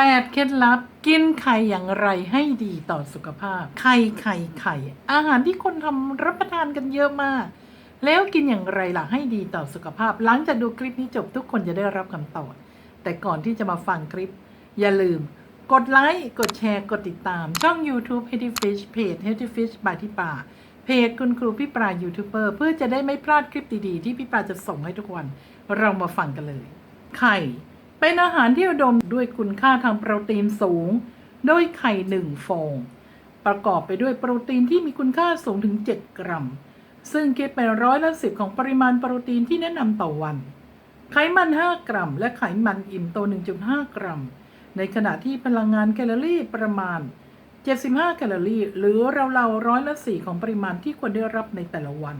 8 เคล็ดลับกินไข่อย่างไรให้ดีต่อสุขภาพ ไข่ไข่ไข่ อาหารที่คนทำรับประทานกันเยอะมาก แล้วกินอย่างไรล่ะให้ดีต่อสุขภาพ หลังจากดูคลิปนี้จบทุกคนจะได้รับคำตอบ แต่ก่อนที่จะมาฟังคลิป อย่าลืม กดไลค์กดแชร์กดติดตาม ช่อง YouTube Healthy Fish เพจ Healthy Fish by ที่ป่าเพจคุณครูพี่ปรายูทูบเบอร์เพื่อจะได้ไม่พลาดคลิปดีๆ ที่พี่ปราจะส่งให้ทุกวัน เรามาฟังกันเลย ไข่ เป็นอาหารที่อุดมด้วยคุณค่าทางโปรตีนสูง โดยไข่หนึ่งฟอง ประกอบไปด้วยโปรตีนที่มีคุณค่าสูงถึง 7 กรัม ซึ่งคิดเป็นร้อยละสิบของปริมาณโปรตีนที่แนะนำต่อวัน ไขมัน 5 กรัม และไขมันอิ่มโต 1.5 กรัม ในขณะที่พลังงานแคลอรี่ประมาณ 75 แคลอรี่ หรือราวๆร้อยละสี่ของปริมาณที่ควรได้รับในแต่ละวัน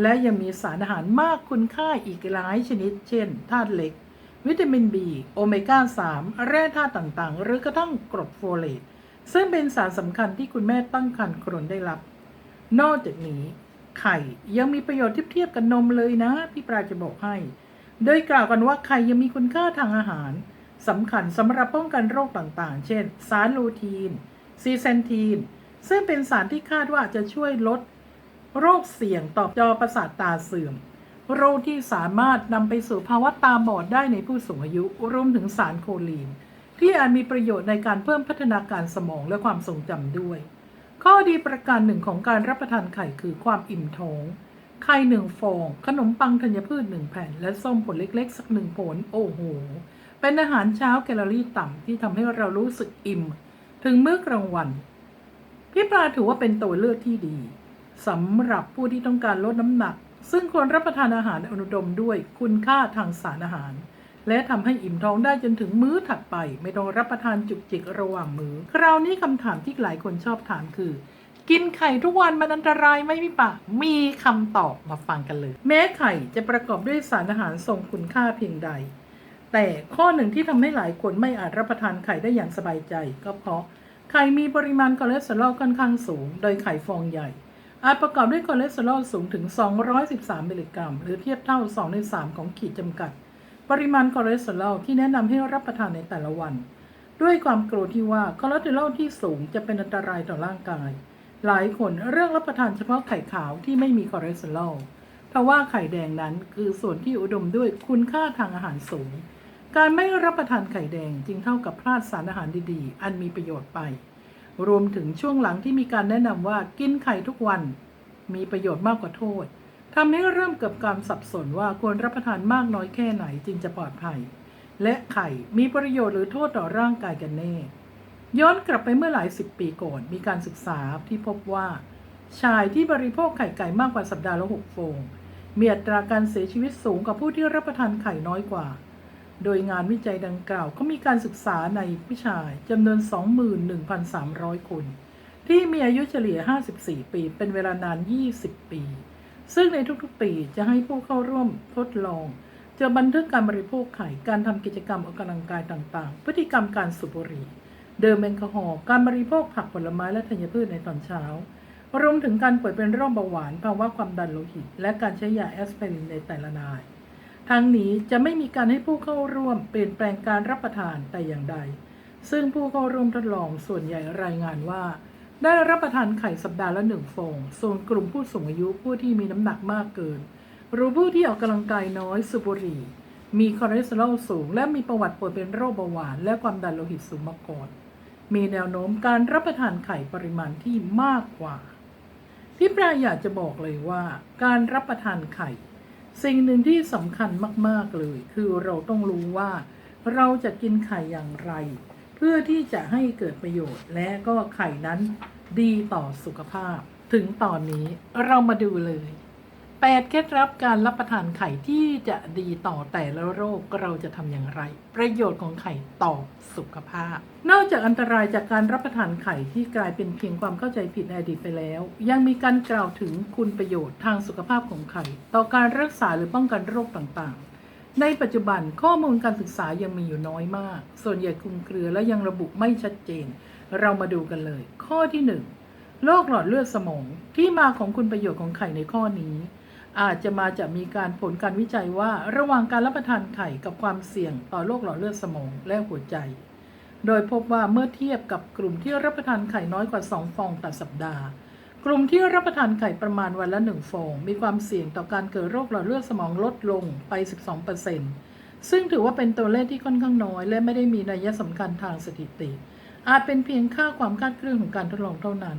และยังมีสารอาหารมากคุณค่าอีกหลายชนิด เช่นธาตุเหล็ก วิตามิน B โอเมก้า 3 แร่ธาตุต่างๆ หรือกระทั่งกรดโฟเลตซึ่งเป็นสารสำคัญที่คุณแม่ตั้งครรภ์ควรได้รับ นอกจากนี้ ไข่ยังมีประโยชน์ที่เทียบกับนมเลยนะ พี่ปราจะบอกให้ โดยกล่าวกันว่าไข่ยังมีคุณค่าทางอาหารสำคัญสำหรับป้องกันโรคต่างๆ เช่น สารลูทีน ซีเซนทีน ซึ่งเป็นสารที่คาดว่าจะช่วยลด โรคเสี่ยงต่อจอประสาทตาเสื่อม โรคที่สามารถนำไปสู่ภาวะตาบอดได้ในผู้สูงอายุรวมถึงสารโคลีน ที่อาจมีประโยชน์ในการเพิ่มพัฒนาการสมองและความทรงจำด้วย ข้อดีประการหนึ่งของการรับประทานไข่คือความอิ่มท้องไข่หนึ่งฟอง ขนมปังธัญพืชหนึ่งแผ่น และส้มผลเล็กๆ สักหนึ่งผล โอ้โห เป็นอาหารเช้าแคลอรี่ต่ำที่ทำให้เรารู้สึกอิ่ม ถึงมื้อกลางวัน พี่ปลาถือว่าเป็นตัวเลือกที่ดีสำหรับผู้ที่ต้องการลดน้ำหนัก ซึ่งควรรับประทานอาหารอุดมด้วยคุณค่าทางสารอาหาร และทำให้อิ่มท้องได้จนถึงมื้อถัดไป ไม่ต้องรับประทานจุกจิกระหว่างมือ้อ คราวนี้คำถามที่หลายคนชอบถามคือ กินไข่ทุกวันมันอันตรายไหมพี่ปะ มีคำตอบมาฟังกันเลย แม้ไข่จะประกอบด้วยสารอาหารทรงคุณค่าเพียงใด แต่ข้อหนึ่งที่ทำให้หลายคนไม่อาจรับประทานไข่ได้อย่างสบายใจ ก็เพราะไข่มีปริมาณคอเลสเตอรอลค่อนข้างสูง โดยไข่ฟองใหญ่ อาจประกอบด้วยคอเลสเตอรอลสูงถึง 213 มิลลิกรัม หรือเทียบเท่า 2 ใน 3 ของขีดจำกัด ปริมาณคอเลสเตอรอลที่แนะนำให้รับประทานในแต่ละวัน ด้วยความกลัวที่ว่าคอเลสเตอรอลที่สูงจะเป็นอันตรายต่อร่างกาย หลายคนเลือกรับประทานเฉพาะไข่ขาวที่ไม่มีคอเลสเตอรอลเพราะว่าไข่แดงนั้นคือส่วนที่อุดมด้วยคุณค่าทางอาหารสูง การไม่รับประทานไข่แดงจึงเท่ากับพลาดสารอาหารดีๆ อันมีประโยชน์ไป รวมถึงช่วงหลังที่มีการแนะนำว่ากินไข่ทุกวัน มีประโยชน์มากกว่าโทษทำให้เริ่มเกิดการสับสนว่าควรรับประทานมากน้อยแค่ไหนจึงจะปลอดภัย และไข่มีประโยชน์หรือโทษต่อร่างกายกันแน่ ย้อนกลับไปเมื่อหลายสิบปีก่อนมีการศึกษาที่พบว่า ชายที่บริโภคไข่ไก่มากกว่าสัปดาห์ละหกฟองมีอัตราการเสียชีวิตสูงกว่าผู้ที่รับประทานไข่น้อยกว่า โดยงานวิจัยดังกล่าวก็มีการศึกษาในผู้ชายจำนวน 21,300 คน ที่มีอายุเฉลี่ย 54 ปี เป็นเวลานาน 20 ปี ซึ่งในทุกๆ ปีจะให้ผู้เข้าร่วมทดลอง จะบันทึกการบริโภคไข่ การทำกิจกรรมออกกำลังกายต่างๆ พฤติกรรมการสูบบุหรี่ดื่มแอลกอฮอล์การบริโภคผักผลไม้และธัญพืชในตอนเช้ารวมถึงการป่วยเป็นโรคเบาหวานภาวะความดันโลหิต และการใช้ยาแอสไพรินในแต่ละนาย ทั้งนี้จะไม่มีการให้ผู้เข้าร่วมเปลี่ยนแปลงการรับประทานแต่อย่างใด ซึ่งผู้เข้าร่วมทดลองส่วนใหญ่รายงานว่า ได้รับประทานไข่สัปดาห์ละหนึ่งฟอง ส่วนกลุ่มผู้สูงอายุผู้ที่มีน้ำหนักมากเกิน หรือผู้ที่ออกกำลังกายน้อยสูบบุหรี่มีคอเลสเตอรอลสูง และมีประวัติป่วยเป็นโรคเบาหวาน และความดันโลหิตสูงมาก่อน มีแนวโน้มการรับประทานไข่ปริมาณที่มากกว่าพี่ปลาอยากจะบอกเลยว่า การรับประทานไข่ สิ่งหนึ่งที่สำคัญมาก ๆ เลย คือเราต้องรู้ว่า เราจะกินไข่อย่างไร เพื่อที่จะให้เกิดประโยชน์ และก็ไข่นั้นดีต่อสุขภาพ ถึงตอนนี้เรามาดูเลย 8เคล็ดลับการรับประทานไข่ที่จะดีต่อแต่ละโรคเราจะทำอย่างไร ประโยชน์ของไข่ต่อสุขภาพ นอกจากอันตรายจากการรับประทานไข่ที่กลายเป็นเพียงความเข้าใจผิดในอดีตไปแล้ว ยังมีการกล่าวถึงคุณประโยชน์ทางสุขภาพของไข่ ต่อการรักษาหรือป้องกันโรคต่างๆ ในปัจจุบันข้อมูลการศึกษายังมีอยู่น้อยมาก ส่วนใหญ่คลุมเครือและยังระบุไม่ชัดเจน เรามาดูกันเลย ข้อที่หนึ่งโรคหลอดเลือดสมองที่มาของคุณประโยชน์ของไข่ในข้อนี้ อาจจะมาจากมีการผลการวิจัยว่าระหว่างการรับประทานไข่กับความเสี่ยงต่อโรคหลอดเลือดสมองและหัวใจ โดยพบว่าเมื่อเทียบกับกลุ่มที่รับประทานไข่น้อยกว่า 2 ฟองต่อสัปดาห์ กลุ่มที่รับประทานไข่ประมาณวันละ 1 ฟอง มีความเสี่ยงต่อการเกิดโรคหลอดเลือดสมองลดลงไป 12%ซึ่งถือว่าเป็นตัวเลขที่ค่อนข้างน้อย และไม่ได้มีนัยสำคัญทางสถิติ อาจเป็นเพียงค่าความคาดเคลื่อนของการทดลองเท่านั้น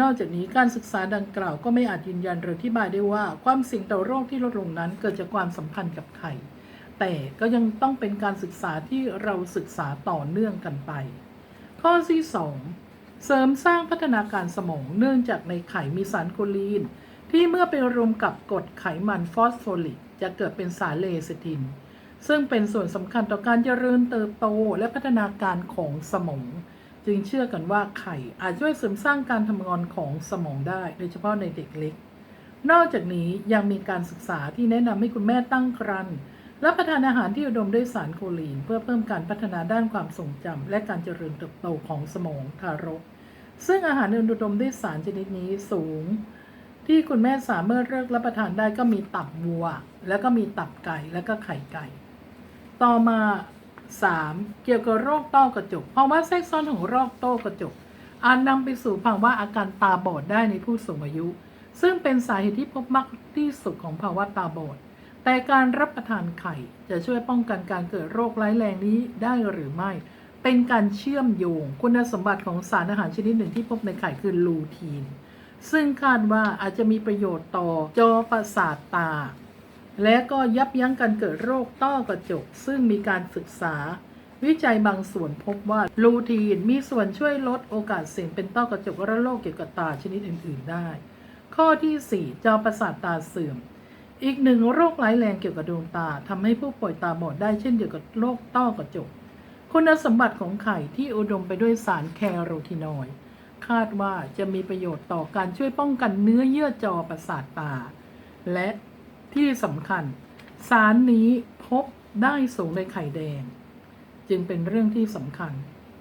นอกจากนี้การศึกษาดังกล่าวก็ไม่อาจยืนยันหรืออธิบายได้ว่าความเสี่ยงต่อโรคที่ลดลงนั้นเกิดจากความสัมพันธ์กับไข่แต่ก็ยังต้องเป็นการศึกษาที่เราศึกษาต่อเนื่องกันไป ข้อที่ 2 เสริมสร้างพัฒนาการสมองเนื่องจากในไข่มีสารโคลีน ที่เมื่อไปรวมกับกรดไขมันฟอสโฟลิก จะเกิดเป็นสารเลซิทิน ซึ่งเป็นส่วนสำคัญต่อการเจริญเติบโตและพัฒนาการของสมอง จึงเชื่อกันว่าไข่อาจช่วยเสริมสร้างการทำงานของสมองได้ โดยเฉพาะในเด็กเล็ก นอกจากนี้ยังมีการศึกษาที่แนะนำให้คุณแม่ตั้งครรภ์รับประทานอาหารที่อุดมด้วยสารโคลีน เพื่อเพิ่มการพัฒนาด้านความทรงจำและการเจริญเติบโตของสมองทารก ซึ่งอาหารอุดมด้วยสารชนิดนี้สูง ที่คุณแม่สามารถเลือกรับประทานได้ก็มีตับวัว แล้วก็มีตับไก่และก็ไข่ไก่ ต่อมา 3. เกี่ยวกับโรคต้อกระจกภาวะแทรกซ้อนของโรคต้อกระจก อาจนำไปสู่ภาวะอาการตาบอดได้ในผู้สูงอายุ ซึ่งเป็นสาเหตุที่พบมากที่สุดของภาวะตาบอด แต่การรับประทานไข่จะช่วยป้องกันการเกิดโรคร้ายแรงนี้ได้หรือไม่ เป็นการเชื่อมโยงคุณสมบัติของสารอาหารชนิดหนึ่งที่พบในไข่คือลูทีน ซึ่งคาดว่าอาจจะมีประโยชน์ต่อจอประสาทตา และก็ยับยั้งการเกิดโรคต้อกระจก ซึ่งมีการศึกษา วิจัยบางส่วนพบว่าลูทีนมีส่วนช่วยลดโอกาสเสี่ยงเป็นต้อกระจกและโรคเกี่ยวกับตาชนิดอื่น ๆ ได้ ข้อที่ 4 จอประสาทตาเสื่อม อีกหนึ่งโรคร้ายแรงเกี่ยวกับดวงตาทำให้ผู้ป่วยตาบอดได้เช่นเดียวกับโรคต้อกระจก คุณสมบัติของไข่ที่อุดมไปด้วยสารแคโรทีนอยด์คาดว่าจะมีประโยชน์ต่อการช่วยป้องกันเนื้อเยื่อจอประสาทตา และ ที่สำคัญ สารนี้พบได้สูงในไข่แดง จึงเป็นเรื่องที่สำคัญ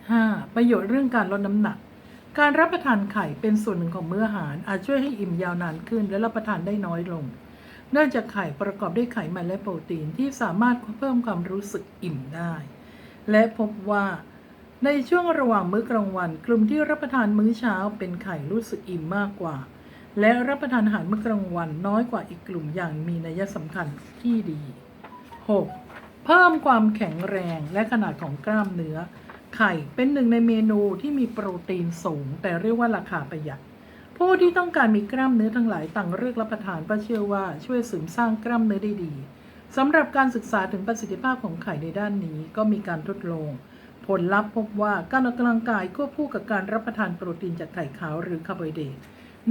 5. ประโยชน์เรื่องการลดน้ำหนัก การรับประทานไข่เป็นส่วนหนึ่งของมื้ออาหาร อาจช่วยให้อิ่มยาวนานขึ้น และรับประทานได้น้อยลง เนื่องจากไข่ประกอบด้วยไขมันและโปรตีนที่สามารถเพิ่มความรู้สึกอิ่มได้ และพบว่าในช่วงระหว่างมื้อกลางวัน กลุ่มที่รับประทานมื้อเช้าเป็นไข่รู้สึกอิ่มมากกว่า และรับประทานอาหารมื้อกลางวันน้อยกว่าอีกกลุ่มอย่างมีนัยสำคัญที่ดี 6. เพิ่มความแข็งแรงและขนาดของกล้ามเนื้อ ไข่เป็นหนึ่งในเมนูที่มีโปรตีนสูง แต่เรียกว่าราคาประหยัด ผู้ที่ต้องการมีกล้ามเนื้อทั้งหลายต่างเลือกรับประทานเพราะเชื่อว่าช่วยเสริมสร้างกล้ามเนื้อได้ดีสำหรับการศึกษาถึงประสิทธิภาพของไข่ในด้านนี้ก็มีการทดลองผลลัพธ์พบว่าการออกกำลังกายควบคู่กับการรับประทานโปรตีนจากไข่ขาวหรือคาร์โบไฮเดรต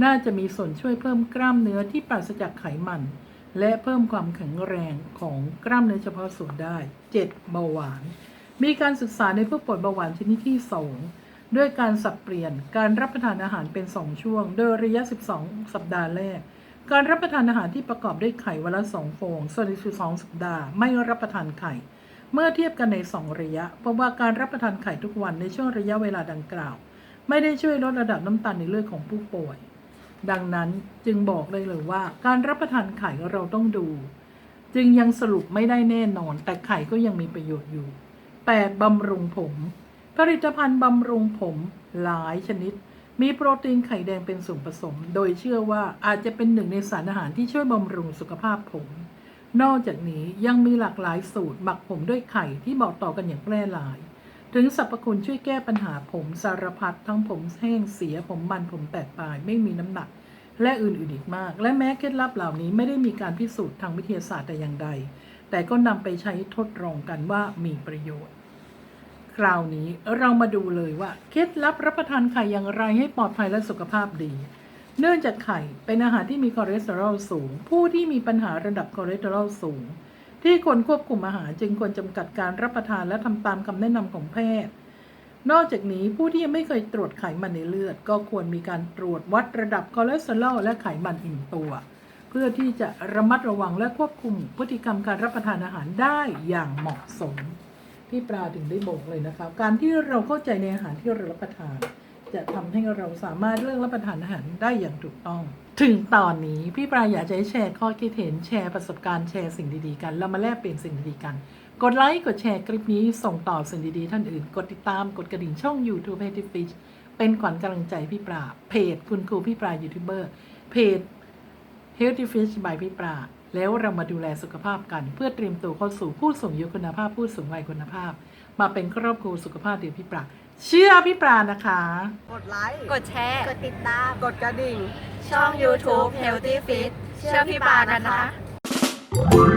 น่าจะมีส่วนช่วยเพิ่มกล้ามเนื้อที่ปราศจากไขมัน และเพิ่มความแข็งแรงของกล้ามเนื้อเฉพาะส่วนได้ 7. เบาหวาน มีการศึกษาในผู้ป่วยเบาหวานชนิดที่ 2 ด้วยการสับเปลี่ยนการรับประทานอาหารเป็น 2 ช่วง โดยระยะ 12 สัปดาห์แรก การรับประทานอาหารที่ประกอบด้วยไข่วันละ 2 ฟอง ส่วนอีก12สัปดาห์ ไม่รับประทานไข่ เมื่อเทียบกันใน 2 ระยะพบว่าการรับประทานไข่ทุกวันในช่วงระยะเวลาดังกล่าว ไม่ได้ช่วยลดระดับน้ำตาลในเลือดของผู้ป่วย ดังนั้นจึงบอกเลยเลยว่า การรับประทานไข่เราต้องดู จึงยังสรุปไม่ได้แน่นอน แต่ไข่ก็ยังมีประโยชน์อยู่ 8. บำรุงผม ผลิตภัณฑ์บำรุงผมหลายชนิด มีโปรตีนไข่แดงเป็นส่วนผสม โดยเชื่อว่าอาจจะเป็นหนึ่งในสารอาหารที่ช่วยบำรุงสุขภาพผม นอกจากนี้ยังมีหลากหลายสูตรหมักผมด้วยไข่ที่บอกต่อกันอย่างแพร่หลาย ถึงสรรพคุณช่วยแก้ปัญหาผมสารพัดทั้งผมแห้งเสียผมมันผมแตกปลาย ไม่มีน้ำหนัก และอื่นๆอีกมาก และแม้เคล็ดลับเหล่านี้ไม่ได้มีการพิสูจน์ทางวิทยาศาสตร์แต่อย่างใด แต่ก็นำไปใช้ทดลองกันว่ามีประโยชน์ คราวนี้เรามาดูเลยว่าเคล็ดลับรับประทานไข่อย่างไรให้ปลอดภัยและสุขภาพดี เนื่องจากไข่เป็นอาหารที่มีคอเลสเตอรอลสูง ผู้ที่มีปัญหาระดับคอเลสเตอรอลสูง ที่ควรควบคุมอาหารจึงควรจำกัดการรับประทานและทำตามคำแนะนำของแพทย์ นอกจากนี้ผู้ที่ยังไม่เคยตรวจไขมันในเลือด ก็ควรมีการตรวจวัดระดับคอเลสเตอรอลและไขมันอิ่มตัว เพื่อที่จะระมัดระวังและควบคุมพฤติกรรมการรับประทานอาหารได้อย่างเหมาะสม ที่ปลาถึงได้บอกเลยนะคะการที่เราเข้าใจในอาหารที่เรารับประทาน จะทำให้เราสามารถเลือกรับประทานอาหารได้อย่างถูกต้อง ถึงตอนนี้พี่ปลาอยากจะให้แชร์ข้อคิดเห็นแชร์ประสบการณ์แชร์สิ่งดีๆกันเรามาแลกเปลี่ยนสิ่งดีๆกัน กดไลค์กดแชร์คลิปนี้ส่งต่อสิ่งดีๆท่านอื่น กดติดตามกดกระดิ่งช่อง YouTube h e a l t y Fish เป็นขวัญกำลังใจพี่ปราเพจคุณครูพี่ปรายูทูบเบอร์เพจ Healthy Fish by พี่ปราแล้วเรามาดูแลสุขภาพกัน เพื่อเตรียมตัวเข้าสู่ผู้สูงอายุคุณภาพผู้สูงวัยคุณภาพ มาเป็นครอบครัวสุขภาพเดียวพี่ปรา เชื่อพี่ปรานะคะ กดไลค์ กดแชร์ กดติดตาม กดกระดิ่ง ช่อง YouTube Healthy Fit เชื่อพี่ปานะคะค